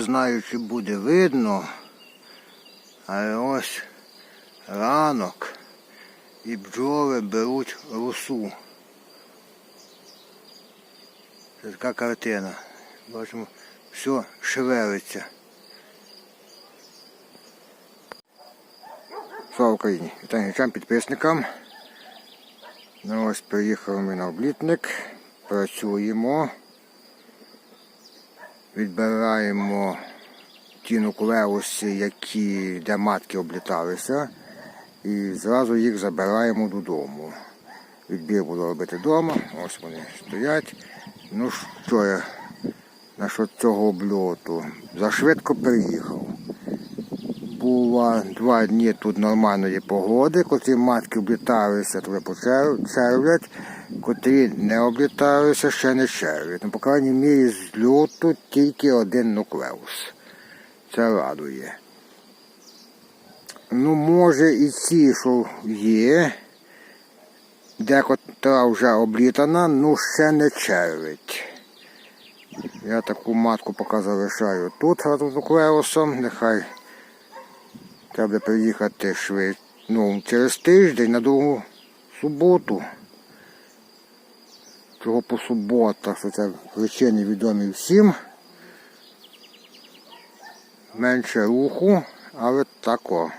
не знаю, чи буде видно, але ось ранок і бджоли беруть росу. Це така картина. Бачимо, все шевелиться. Слава Україні! Вітаю глядачам, підписникам. Ну ось приїхали ми на облітник, працюємо, відбираємо ті нуклеуси, які, де матки обліталися, і зразу їх забираємо додому. Відбір буду робити вдома, ось вони стоять. Ну що я насчет цього обльоту? Зашвидко приїхав. Було два дні тут нормальної погоди, котрі матки обліталися, то почервлять, котрі не обліталися, ще не червлять. Ну, по крайній мірі, з люту тільки один нуклеус. Це радує. Ну, може і ці, що є, декотра вже облітана, ну ще не червить. Я таку матку поки залишаю тут разом з нуклеусом, нехай Треба приїхати швидше. Ну, через тиждень на другу суботу. Чого по суботах, що це причини відомі всім. Менше руху, але тако.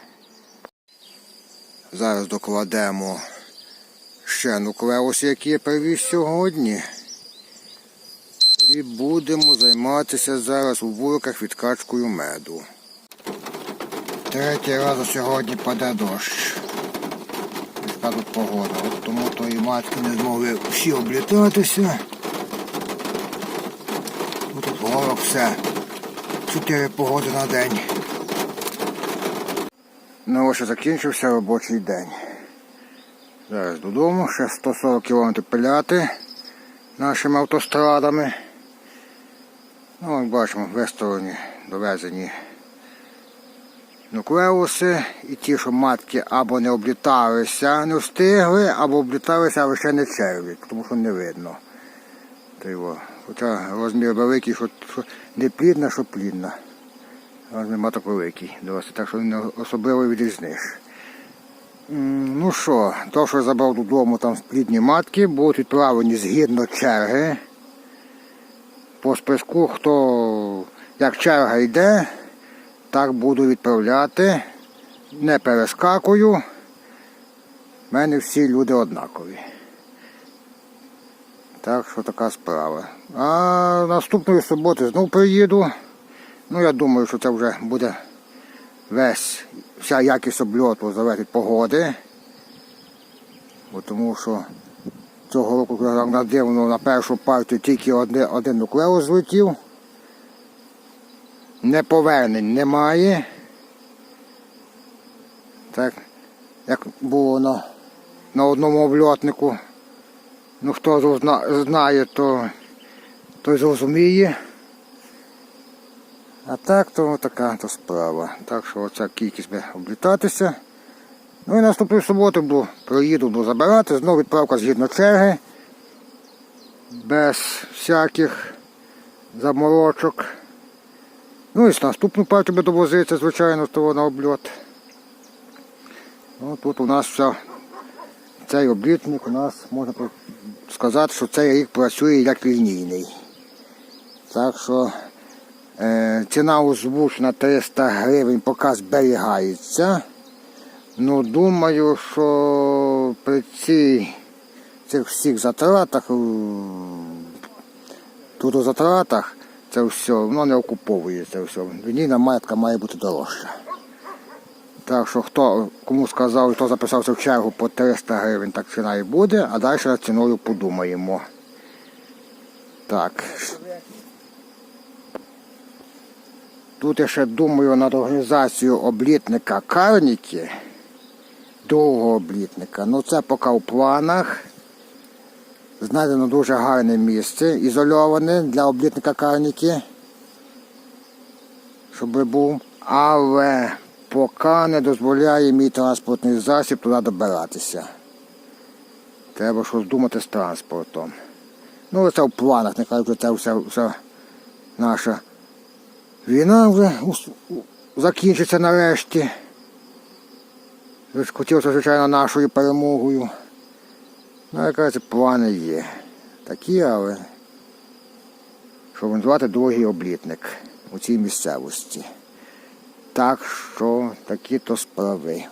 Зараз докладемо ще нуклеус, який я привіз сьогодні. І будемо займатися зараз у вуликах відкачкою меду. Третій раз сьогодні паде дощ. Така тут погода. От тому тої матки не змогли всі облітатися. Тут горок все. Чотири погоди на день. Ну ось закінчився робочий день. Зараз додому, ще 140 км пиляти нашими автострадами. Ну, як бачимо, виставлені, довезені нуклеуси і ті, що матки або не обліталися, не встигли, або обліталися, але ще не черві, тому що не видно. Його. Хоча розмір великий, що не плідна, що плідна. Розмір маток великий досить, так що не особливо відрізниш. Ну що, то, що я забрав додому там плідні матки, будуть відправлені згідно черги. По списку, хто як черга йде, так буду відправляти. Не перескакую. У мене всі люди однакові. Так що така справа. А наступної суботи знов приїду. Ну я думаю, що це вже буде весь вся якість обльоту залежить погоди. Бо тому що цього року на дивно на першу партію тільки один, один нуклеус злетів неповернень немає. Так, як було на, на одному обльотнику. Ну хто знає, то той зрозуміє. А так то така то справа. Так що оця кількість буде облітатися. Ну і наступної суботи буду, приїду, буду забирати, знову відправка згідно черги. Без всяких заморочок. Ну і наступну партію буде довозитися, звичайно, того на обльот. Ну, тут у нас все, цей облітник у нас можна сказати, що цей рік працює як лінійний. Так що е, ціна озвучена 300 гривень поки зберігається. Ну, думаю, що при цій, цих всіх затратах, тут у затратах, це все, воно не окуповується все. Лінійна матка має бути дорожча. Так що хто кому сказав, хто записався в чергу по 300 гривень, так ціна і буде, а далі ціною подумаємо. Так. Тут я ще думаю над організацією облітника Карніки, другого облітника. Ну це поки в планах. Знайдено дуже гарне місце, ізольоване для облітника карніки, щоб був. Але поки не дозволяє мій транспортний засіб туди добиратися. Треба щось думати з транспортом. Ну, це в планах, нехай вже це все, все наша Війна вже закінчиться нарешті. Хотілося, звичайно, нашою перемогою. Ну, якраз плани є. Такі, але щоб організувати другий облітник у цій місцевості. Так що такі то справи.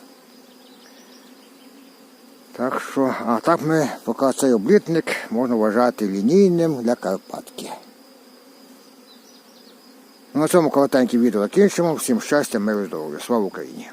Так що, а так ми, поки цей облітник можна вважати лінійним для Карпатки. Ну, на цьому коротеньке відео закінчимо. Всім щастя, миру, здоров'я. Слава Україні!